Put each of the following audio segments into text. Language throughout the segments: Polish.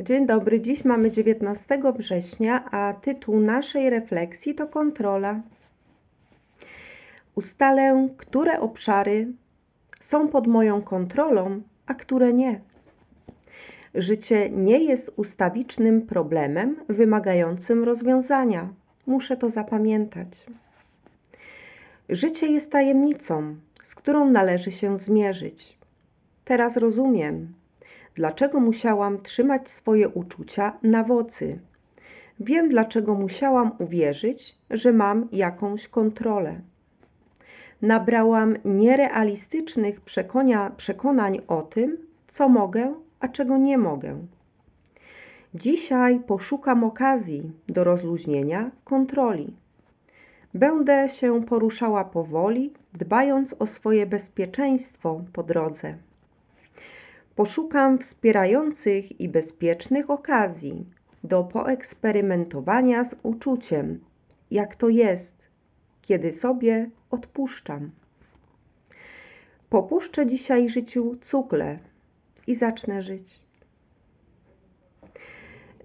Dzień dobry, dziś mamy 19 września, a tytuł naszej refleksji to kontrola. Ustalę, które obszary są pod moją kontrolą, a które nie. Życie nie jest ustawicznym problemem wymagającym rozwiązania. Muszę to zapamiętać. Życie jest tajemnicą, z którą należy się zmierzyć. Teraz rozumiem, dlaczego musiałam trzymać swoje uczucia na wocy. Wiem, dlaczego musiałam uwierzyć, że mam jakąś kontrolę. Nabrałam nierealistycznych przekonia, przekonań o tym, co mogę, a czego nie mogę. Dzisiaj poszukam okazji do rozluźnienia kontroli. Będę się poruszała powoli, dbając o swoje bezpieczeństwo po drodze. Poszukam wspierających i bezpiecznych okazji do poeksperymentowania z uczuciem, jak to jest, kiedy sobie odpuszczam. Popuszczę dzisiaj życiu cukle i zacznę żyć.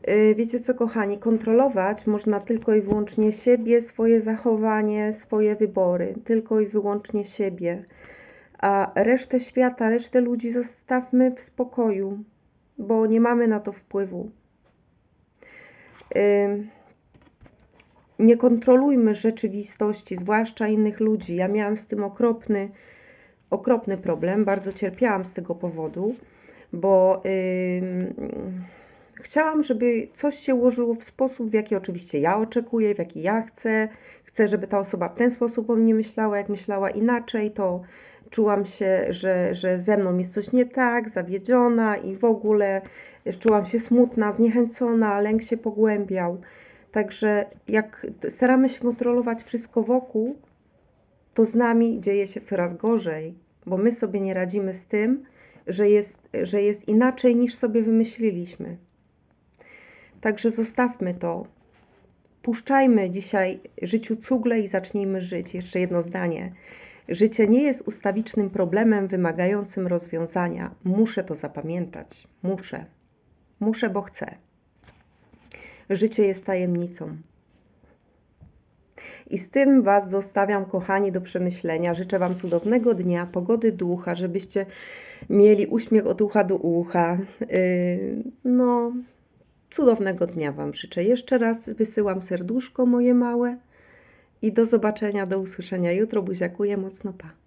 Y, wiecie co, kochani, kontrolować można tylko i wyłącznie siebie, swoje zachowanie, swoje wybory, tylko i wyłącznie siebie a resztę świata, resztę ludzi zostawmy w spokoju, bo nie mamy na to wpływu. Nie kontrolujmy rzeczywistości, zwłaszcza innych ludzi. Ja miałam z tym okropny, okropny problem, bardzo cierpiałam z tego powodu, bo chciałam, żeby coś się ułożyło w sposób, w jaki oczywiście ja oczekuję, w jaki ja chcę. Chcę, żeby ta osoba w ten sposób o mnie myślała, jak myślała inaczej, to czułam się, że, że ze mną jest coś nie tak, zawiedziona i w ogóle czułam się smutna, zniechęcona, lęk się pogłębiał. Także jak staramy się kontrolować wszystko wokół, to z nami dzieje się coraz gorzej, bo my sobie nie radzimy z tym, że jest, że jest inaczej niż sobie wymyśliliśmy. Także zostawmy to. Puszczajmy dzisiaj życiu cugle i zacznijmy żyć. Jeszcze jedno zdanie. Życie nie jest ustawicznym problemem wymagającym rozwiązania. Muszę to zapamiętać. Muszę. Muszę, bo chcę. Życie jest tajemnicą. I z tym Was zostawiam, kochani, do przemyślenia. Życzę Wam cudownego dnia, pogody ducha, żebyście mieli uśmiech od ucha do ucha. Yy, no, cudownego dnia Wam życzę. Jeszcze raz wysyłam serduszko moje małe. I do zobaczenia, do usłyszenia jutro. Buziakuję mocno, pa.